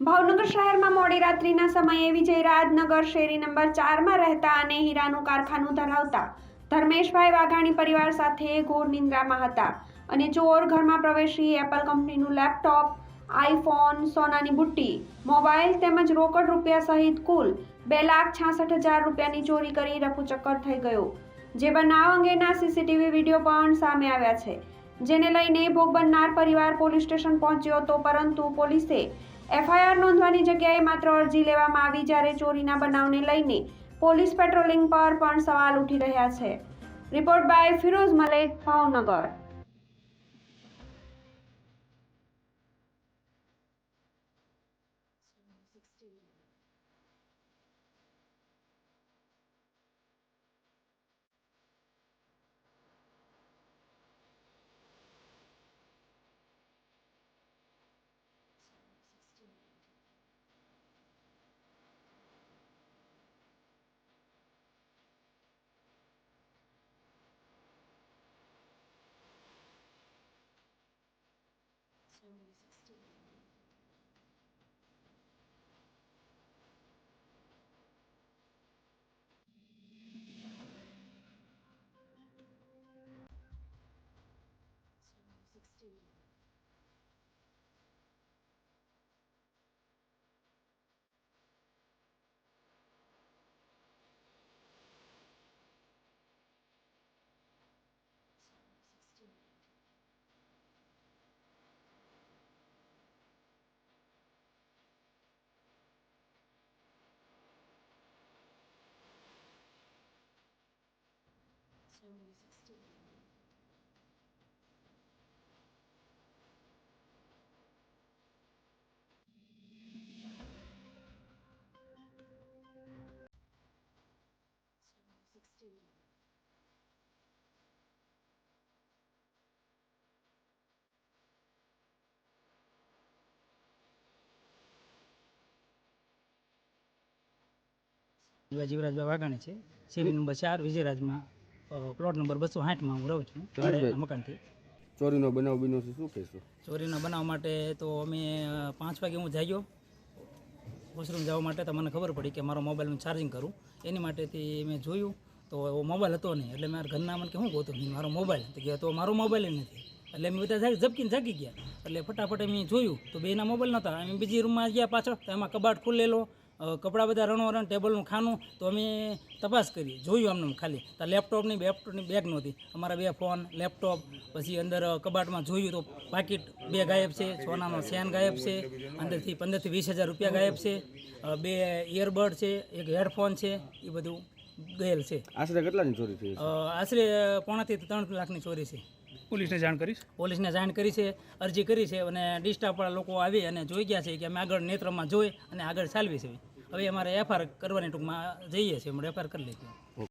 ભાવનગર શહેરમાં મોડી રાત્રિના સમયે વિજયરાજનગર શેરી નંબર ચારમાં રહેતા અને હીરાનું કારખાનું ધરાવતા ધર્મેશભાઈ વાઘાણી પરિવાર સાથે ઘોર નિંદ્રામાં હતા અને ચોર ઘરમાં પ્રવેશી એપલ કંપનીનું લેપટોપ, આઈફોન, સોનાની બુટ્ટી, મોબાઈલ તેમજ રોકડ રૂપિયા સહિત કુલ બે લાખ છાસઠ હજાર રૂપિયાની ચોરી કરી રફુચક્કર થઈ ગયો. જે બનાવ અંગેના સીસીટીવી વીડિયો પણ સામે આવ્યા છે. જેને લઈને ભોગ બનનાર પરિવાર પોલીસ સ્ટેશન પહોંચ્યો હતો પરંતુ પોલીસે એફઆઈઆર નોંધવાની જગ્યાએ માત્ર અરજી લેવામાં આવી જ્યારે ચોરીના બનાવને લઈને પોલીસ પેટ્રોલિંગ પર પણ સવાલ ઉઠી રહ્યા છે. Report by Firoz Malek, Bhavnagar. 되는 일이 있어. જીવા જીવરાજભાઈ વાઘાણી છે. સીરી નંબર ચાર વિજયરાજમાં પ્લોટ નંબર બસો સાઠમાં હું રહું છું મકાનથી. ચોરીનો બનાવ બીનો છે શું કહેશો? ચોરીના બનાવ માટે તો અમે પાંચ વાગે હું જાગ્યો. વોશરૂમ જવા માટે તો મને ખબર પડી કે મારો મોબાઈલનું ચાર્જિંગ કરું. એની માટેથી મેં જોયું તો એવો મોબાઈલ હતો નહીં. એટલે મારા ઘરના મને કે શું કહું નહીં મારો મોબાઈલ તો કે તો મારો મોબાઈલ નથી. એટલે અમે બધા ઝબકીને જાગી ગયા. એટલે ફટાફટ મેં જોયું તો બેના મોબાઈલ નહોતા અમે બીજી રૂમમાં ગયા પાછળ તો એમાં કબાટ ખુલ્લેલો. અ, કપડાં બધા રણો રણ ટેબલનું ખાનું તો અમે તપાસ કરી જોયું આમને ખાલી. તો લેપટોપની લેપટોપની બેગ નહોતી. અમારા બે ફોન લેપટોપ પછી અંદર કબાટમાં જોયું તો પાકીટ બે ગાયબ છે સોનાનો સેન ગાયબ છે અંદરથી પંદરથી વીસ હજાર રૂપિયા ગાયબ છે બે ઇયરબડ છે એક હેડફોન છે એ બધું ગયેલ છે. આશરે કેટલાની ચોરી થઈ આશરે પોણાથી ત્રણ લાખની ચોરી છે. પોલીસને જાણ કરીશ પોલીસને જાણ કરી છે અરજી કરી છે અને ડિસ્ટાફવાળા લોકો આવી અને જોઈ ગયા છે કે અમે આગળ નેત્રમાં જોઈ અને આગળ ચાલવી છે. હવે અમારે એફઆર કરવાની ટૂંકમાં જઈએ છીએ એમ એફઆર કરી લીધી